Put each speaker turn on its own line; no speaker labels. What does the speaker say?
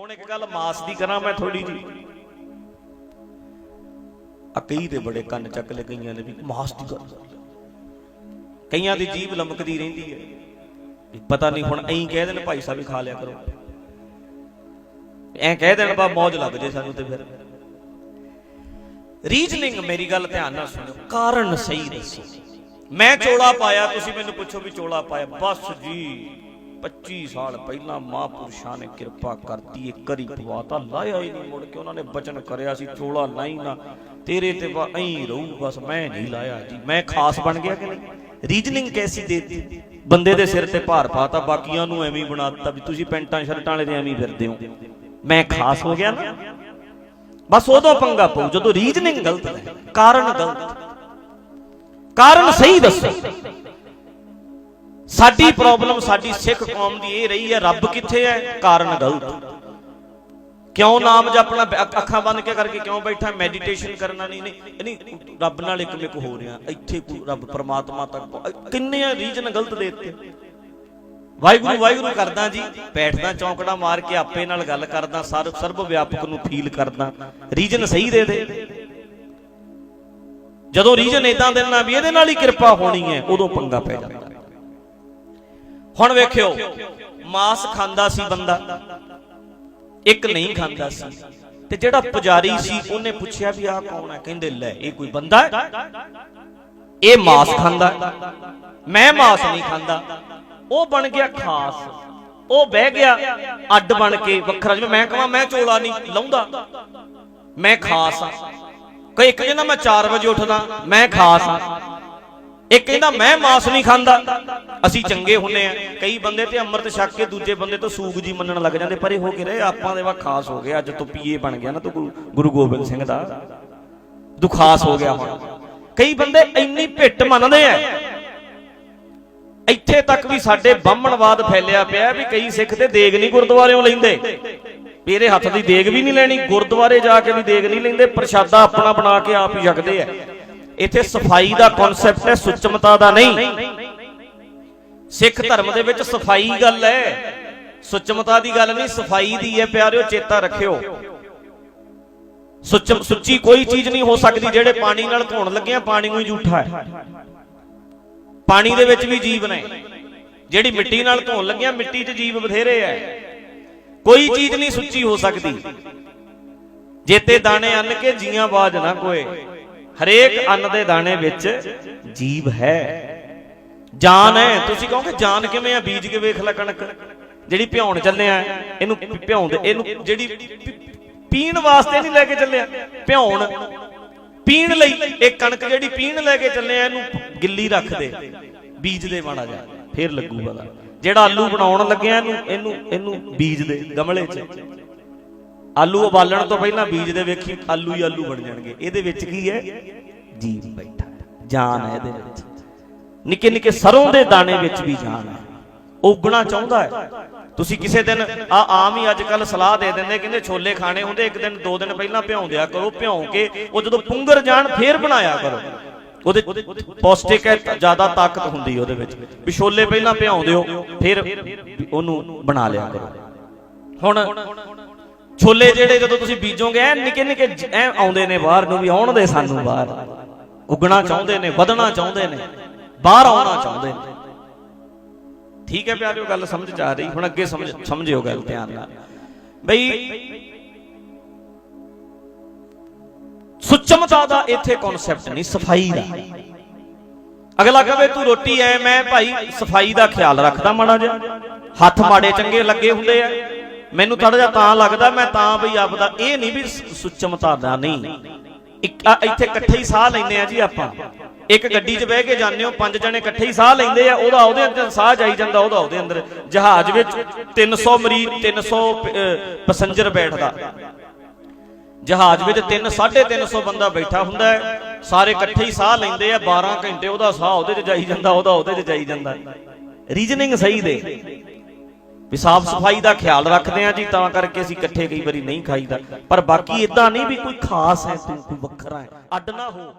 ਹੁਣ ਇੱਕ ਗੱਲ ਮਾਸ ਦੀ ਕਰਾਂ ਮੈਂ ਥੋੜੀ ਜੀ ਆ ਕਈ ਦੇ ਬੜੇ ਕੰਨ ਚੱਕ ਲੈ ਕਈਆਂ ਨੇ ਵੀ, ਮਾਸ ਦੀ ਗੱਲ। ਕਈਆਂ ਦੀ ਜੀਭ ਲਮਕਦੀ ਰਹਿੰਦੀ ਹੈ। ਪਤਾ ਨਹੀਂ ਹੁਣ ਐਂ ਕਹਿ ਦੇਣ, ਭਾਈ ਸਾਹਿਬ ਖਾ ਲਿਆ ਕਰੋ। ਐਂ ਕਹਿ ਦੇਣ, ਬਾ ਮੌਜ ਲੱਗ ਜੇ ਸਾਨੂੰ ਤੇ ਫਿਰ। ਰੀਜਨਿੰਗ ਮੇਰੀ ਗੱਲ ਧਿਆਨ ਨਾਲ ਸੁਣੋ ਕਾਰਨ ਸਹੀ ਦੱਸੋ। ਮੈਂ ਚੋਲਾ ਪਾਇਆ, ਤੁਸੀਂ ਮੈਨੂੰ ਪੁੱਛੋ ਵੀ ਚੋਲਾ ਪਾਇਆ, ਬਸ ਜੀ। 25 ਸਾਲ ਪਹਿਲਾਂ ਮਹਾਂਪੁਰਸ਼ਾਂ ਨੇ ਕਿਰਪਾ ਕਰਤੀ, ਇੱਕ ਕਰੀ ਪਵਾਤਾ ਲਾਇਆ ਹੀ ਨਹੀਂ ਮੁੜ ਕੇ, ਉਹਨਾਂ ਨੇ ਬਚਨ ਕਰਿਆ ਸੀ ਚੋਲਾ ਨਹੀਂ ਨਾ, ਤੇਰੇ ਤੇ ਬਾ ਐਂ ਰਹੂ, ਬਸ ਮੈਂ ਨਹੀਂ ਲਾਇਆ ਜੀ। ਮੈਂ ਖਾਸ ਬਣ ਗਿਆ ਕਿ ਨਹੀਂ? ਰੀਜਨਿੰਗ ਕੈਸੀ ਦੇਤੀ? ਬੰਦੇ ਦੇ ਸਿਰ ਤੇ ਭਾਰ ਪਾਤਾ, ਬਾਕੀਆਂ ਨੂੰ ਐਵੇਂ ਹੀ ਬਣਾਤਾ ਵੀ ਤੁਸੀਂ ਪੈਂਟਾਂ, ਸ਼ਰਟਾਂ ਵਾਲੇ ਦੇ ਐਵੇਂ ਫਿਰਦੇ ਹੋ। ਮੈਂ ਖਾਸ ਹੋ ਗਿਆ ਨਾ। ਬਸ ਉਦੋਂ ਪੰਗਾ ਪਊ ਜਦੋਂ ਰੀਜਨਿੰਗ ਗਲਤ ਹੈ, ਕਾਰਨ ਗਲਤ ਕਾਰਨ ਸਹੀ ਦੱਸੋ। ਸਾਡੀ ਪ੍ਰੋਬਲਮ ਸਾਡੀ ਸਿੱਖ ਕੌਮ ਦੀ ਇਹ ਰਹੀ ਹੈ ਰੱਬ ਕਿੱਥੇ ਹੈ? ਕਾਰਨ ਗਲਤ। ਕਿਉਂ ਨਾਮ ਜਪਣਾ ਅੱਖ- ਬੰਦ ਕੇ ਕਰਕੇ ਕਿਉਂ ਬੈਠਾ? ਮੈਡੀਟੇਸ਼ਨ ਕਰਨਾ ਨਹੀਂ ਨਹੀਂ ਨਹੀਂ। ਰੱਬ ਨਾਲ ਇੱਕ ਮਿਕ ਹੋ ਰਿਹਾ। ਇੱਥੇ ਰੱਬ ਪ੍ਰਮਾਤਮਾ ਤੱਕ ਕਿੰਨੇ ਰੀਜਨ ਗਲਤ ਦੇ ਦਿੱਤੇ? ਵਾਹਿਗੁਰੂ ਵਾਹਿਗੁਰੂ ਕਰਦਾ ਜੀ। ਬੈਠਦਾ ਚੌਂਕੜਾ ਮਾਰ ਕੇ ਆਪੇ ਨਾਲ ਗੱਲ ਕਰਦਾ ਸਰਬ ਸਰਬ ਵਿਆਪਕ ਨੂੰ ਫੀਲ ਕਰਦਾ। ਰੀਜਨ ਸਹੀ ਦੇ ਦੇ। ਜਦੋਂ ਰੀਜਨ ਇਦਾਂ ਦੇਣਾ ਵੀ ਇਹਦੇ ਨਾਲ ਹੀ ਕਿਰਪਾ ਹੋਣੀ ਹੈ ਉਦੋਂ ਪੰਗਾ ਪੈ ਜਾਂਦਾ। ਹੁਣ ਵੇਖਿਓ, ਮਾਸ ਖਾਂਦਾ ਸੀ ਬੰਦਾ, ਇੱਕ ਨਹੀਂ ਖਾਂਦਾ ਸੀ। ਤੇ ਜਿਹੜਾ ਪੁਜਾਰੀ ਸੀ, ਉਹਨੇ ਪੁੱਛਿਆ ਵੀ ਆਹ ਕੌਣ ਹੈ? ਕਹਿੰਦੇ, ਲੈ, ਇਹ ਕੋਈ ਬੰਦਾ ਹੈ? ਇਹ ਮਾਸ ਖਾਂਦਾ ਮੈਂ ਮਾਸ ਨਹੀਂ ਖਾਂਦਾ। ਉਹ ਬਣ ਗਿਆ ਖਾਸ। ਉਹ ਬਹਿ ਗਿਆ, ਅੱਡ ਬਣ ਕੇ ਵੱਖਰਾ। ਜਿਵੇਂ ਮੈਂ ਕਹਾਂ, ਮੈਂ ਚੋਲਾ ਨਹੀਂ ਲਾਉਂਦਾ। ਮੈਂ ਖਾਸ ਆ ਕੋਈ ਇੱਕ ਕਹਿੰਦਾ ਮੈਂ 4 ਵਜੇ ਉੱਠਦਾ, ਮੈਂ ਖਾਸ ਆ ਇੱਕ ਕਹਿੰਦਾ ਮੈਂ ਮਾਸ ਨਹੀਂ ਖਾਂਦਾ। ਅਸੀਂ ਚੰਗੇ ਹੁੰਨੇ ਆ। ਕਈ ਬੰਦੇ ਤੇ ਅੰਮ੍ਰਿਤ ਛਕ ਕੇ ਦੂਜੇ ਬੰਦੇ ਤੋਂ ਸੂਗ ਜੀ ਮੰਨਣ ਲੱਗ ਜਾਂਦੇ ਪਰੇ ਹੋ ਕੇ ਰਹੇ ਆਪਾਂ ਦੇ ਵਾ ਖਾਸ ਹੋ ਗਿਆ ਅੱਜ ਤੋਂ ਪੀਏ ਬਣ ਗਿਆ ਨਾ ਤੂੰ ਗੁਰੂ- ਗੁਰੂ ਗੋਬਿੰਦ ਸਿੰਘ ਦਾ। ਤੂੰ ਖਾਸ ਹੋ ਗਿਆ ਹੁਣ। ਕਈ ਬੰਦੇ ਇੰਨੀ ਭਿੱਟ ਮੰਨਦੇ ਆ। ਇੱਥੇ ਤੱਕ ਵੀ ਸਾਡੇ ਬਾਹਮਣਵਾਦ ਫੈਲਿਆ ਪਿਆ ਵੀ ਕਈ ਸਿੱਖ ਤੇ ਦੇਗ ਨਹੀਂ ਗੁਰਦੁਆਰਿਓਂ ਲੈਂਦੇ। ਵੀ ਇਹਦੇ ਹੱਥ ਦੀ ਦੇਗ ਵੀ ਨਹੀਂ ਲੈਣੀ ਗੁਰਦੁਆਰੇ ਜਾ ਕੇ ਵੀ ਦੇਗ ਨਹੀਂ ਲੈਂਦੇ ਪ੍ਰਸ਼ਾਦਾ ਆਪਣਾ ਬਣਾ ਕੇ ਆਪ ਹੀ ਛਕਦੇ ਆ। ਇੱਥੇ ਸਫ਼ਾਈ ਦਾ ਕਨਸੈਪਟ ਹੈ, ਸੁਚਮਤਾ ਦਾ ਨਹੀਂ। ਸਿੱਖ ਧਰਮ ਦੇ ਵਿੱਚ ਸਫ਼ਾਈ ਗੱਲ ਹੈ। ਸੁਚਮਤਾ ਦੀ ਗੱਲ ਨਹੀਂ, ਸਫ਼ਾਈ ਦੀ ਹੈ, ਪਿਆਰਿਓ, ਚੇਤਾ ਰੱਖਿਓ। ਸੁੱਚ ਸੁੱਚੀ ਕੋਈ ਚੀਜ਼ ਨਹੀਂ ਹੋ ਸਕਦੀ ਜਿਹੜੇ ਪਾਣੀ ਨਾਲ ਧੋਣ ਲੱਗੇ ਆ, ਪਾਣੀ ਨੂੰ ਹੀ ਝੂਠਾ ਹੈ। ਪਾਣੀ ਦੇ ਵਿੱਚ ਵੀ ਜੀਵ ਨੇ ਜਿਹੜੀ ਮਿੱਟੀ ਨਾਲ ਧੋਣ ਲੱਗਿਆ ਮਿੱਟੀ 'ਚ ਜੀਵ ਬਥੇਰੇ ਐ ਕੋਈ ਚੀਜ਼ ਨਹੀਂ ਸੁੱਚੀ ਹੋ ਸਕਦੀ। ਜੇਤੇ ਦਾਣੇ ਅੰਨ ਕੇ ਜੀਆਂ ਬਾਜ ਨਾ ਕੋਏ। ਹਰੇਕ ਅੰਨ ਦੇ ਦਾਣੇ ਵਿੱਚ ਜੀਵ ਹੈ। ਜਾਨ ਹੈ। ਤੁਸੀਂ ਕਹੋਗੇ, ਜਾਨ ਕਿਵੇਂ ਆ? ਬੀਜ ਕੇ ਵੇਖ ਲੈ ਕਣਕ। ਜਿਹੜੀ ਭਿਉਣ ਚੱਲਿਆ ਇਹਨੂੰ ਭਿਉਣ ਇਹਨੂੰ ਜਿਹੜੀ ਪੀਣ ਵਾਸਤੇ ਨਹੀਂ ਲੈ ਕੇ ਚੱਲਿਆ ਭਿਉਣ। ਪੀਣ ਲਈ ਇਹ ਕਣਕ ਜਿਹੜੀ ਪੀਣ ਲੈ ਕੇ ਚੱਲਿਆ ਇਹਨੂੰ ਗਿੱਲੀ ਰੱਖ ਦੇ। ਬੀਜ ਦੇ ਮਾੜਾ ਜਾ ਫੇਰ ਲੱਗੂ ਪਤਾ ਜਿਹੜਾ ਆਲੂ ਬਣਾਉਣ ਲੱਗਿਆ ਇਹਨੂੰ ਇਹਨੂੰ ਇਹਨੂੰ ਬੀਜ ਦੇ, ਗਮਲੇ 'ਚ। ਆਲੂ ਉਬਾਲਣ ਤੋਂ ਪਹਿਲਾਂ ਬੀਜ ਦੇ ਵੇਖੀ, ਆਲੂ ਹੀ ਆਲੂ ਬਣ ਜਾਣਗੇ। ਇਹਦੇ ਵਿੱਚ ਕੀ ਹੈ? ਜੀਵ ਬੈਠਾ ਜਾਨ ਹੈ ਇਹਦੇ ਵਿੱਚ। ਨਿੱਕੇ ਨਿੱਕੇ ਸਰੋਂ ਦੇ ਦਾਣੇ ਵਿੱਚ ਵੀ ਜਾਨ ਹੈ। ਉਹ ਚਾਹੁੰਦਾ ਹੈ। ਤੁਸੀਂ ਕਿਸੇ ਦਿਨ, ਆ ਆਮ ਹੀ ਅੱਜ ਕੱਲ ਸਲਾਹ ਦੇ ਦਿੰਦੇ, ਕਹਿੰਦੇ ਛੋਲੇ ਖਾਣੇ ਹੁੰਦੇ ਇੱਕ ਦਿਨ, ਦੋ ਦਿਨ ਪਹਿਲਾਂ ਭਿਉਂ ਕਰੋ, ਭਿਉਂ ਕੇ ਉਹ ਜਦੋਂ ਪੁੰਗਰ ਜਾਣ, ਫੇਰ ਬਣਾਇਆ ਕਰੋ। ਉਹਦੇ ਪੌਸ਼ਟਿਕ ਹੈ, ਜ਼ਿਆਦਾ ਤਾਕਤ ਹੁੰਦੀ ਉਹਦੇ ਵਿੱਚ। ਵੀ ਛੋਲੇ ਪਹਿਲਾਂ ਭਿਉਂ ਦਿਓ, ਫਿਰ ਉਹਨੂੰ ਬਣਾ ਲਿਆ ਕਰੋ। ਹੁਣ ਛੋਲੇ ਜਿਹੜੇ ਜਦੋਂ ਤੁਸੀਂ ਬੀਜੋਗੇ ਐ ਨਿੱਕੇ ਨਿੱਕੇ ਐ ਆਉਂਦੇ ਨੇ ਬਾਹਰ ਨੂੰ ਵੀ ਆਉਣ ਦੇ ਸਾਨੂੰ ਬਾਹਰ। ਉੱਗਣਾ ਚਾਹੁੰਦੇ ਨੇ, ਵਧਣਾ ਚਾਹੁੰਦੇ ਨੇ, ਬਾਹਰ ਆਉਣਾ ਚਾਹੁੰਦੇ ਨੇ। ਠੀਕ ਹੈ ਪਿਆਰਿਓ, ਗੱਲ ਸਮਝ ਚ ਆ ਰਹੀ। ਹੁਣ ਅੱਗੇ ਸਮਝ, ਸਮਝਿਓ ਗੱਲ ਧਿਆਨ ਨਾਲ। ਬਈ, ਸੁਚਮਤਾ ਦਾ ਇੱਥੇ ਕਨਸੈਪਟ ਨਹੀਂ, ਸਫ਼ਾਈ ਦਾ। ਅਗਲਾ ਕਹੇ, ਤੂੰ ਰੋਟੀ ਐ, ਮੈਂ ਭਾਈ, ਸਫ਼ਾਈ ਦਾ ਖਿਆਲ ਰੱਖਦਾ ਮਾੜਾ ਜਿਹਾ। ਹੱਥ ਮਾੜੇ ਚੰਗੇ ਲੱਗੇ ਹੁੰਦੇ ਆ। ਮੈਨੂੰ ਥੋੜਾ ਜਿਹਾ ਤਾਂ ਲੱਗਦਾ, ਮੈਂ ਤਾਂ ਬਈ ਆਪਦਾ ਇਹ ਨਹੀਂ ਵੀ ਸੁਚਮਤਾ ਦਾ ਨਹੀਂ। ਇੱਥੇ ਇਕੱਠੇ ਹੀ ਸਾਹ ਲੈਂਦੇ ਆ ਜੀ ਆਪਾਂ। ਇੱਕ ਗੱਡੀ 'ਚ ਬਹਿ ਕੇ ਜਾਂਦੇ ਹੋ, ਪੰਜ ਜਣੇ ਇਕੱਠੇ ਹੀ ਸਾਹ ਲੈਂਦੇ ਆ, ਉਹਦਾ ਉਹਦੇ ਅੰਦਰ ਸਾਹ ਜਾਈ ਜਾਂਦਾ, ਉਹਦਾ ਉਹਦੇ ਅੰਦਰ। ਜਹਾਜ਼ ਵਿੱਚ 300 ਮਰੀਜ਼ 300 ਪੈਸੰਜਰ ਬੈਠਦਾ। ਜਹਾਜ਼ ਵਿੱਚ 3 350 ਬੰਦਾ ਬੈਠਾ ਹੁੰਦਾ ਹੈ। ਸਾਰੇ ਇਕੱਠੇ ਹੀ ਸਾਹ ਲੈਂਦੇ ਆ 12 ਘੰਟੇ ਉਹਦਾ ਸਾਹ ਉਹਦੇ 'ਚ ਜਾਈ ਜਾਂਦਾ, ਉਹਦਾ ਉਹਦੇ 'ਚ ਜਾਈ ਜਾਂਦਾ। ਰੀਜਨਿੰਗ ਸਹੀ ਦੇ। ਵੀ ਸਾਫ਼ ਸਫ਼ਾਈ ਦਾ ਖਿਆਲ ਰੱਖਦੇ ਆ ਜੀ, ਤਾਂ ਕਰਕੇ ਅਸੀਂ ਇਕੱਠੇ ਕਈ ਵਾਰੀ ਨਹੀਂ ਖਾਈਦਾ। ਪਰ ਬਾਕੀ ਇਦਾਂ ਨਹੀਂ ਵੀ ਕੋਈ ਖਾਸ ਹੈ, ਤੂੰ ਕੋਈ ਵੱਖਰਾ ਹੈ, ਅੱਡ ਨਾ ਹੋ।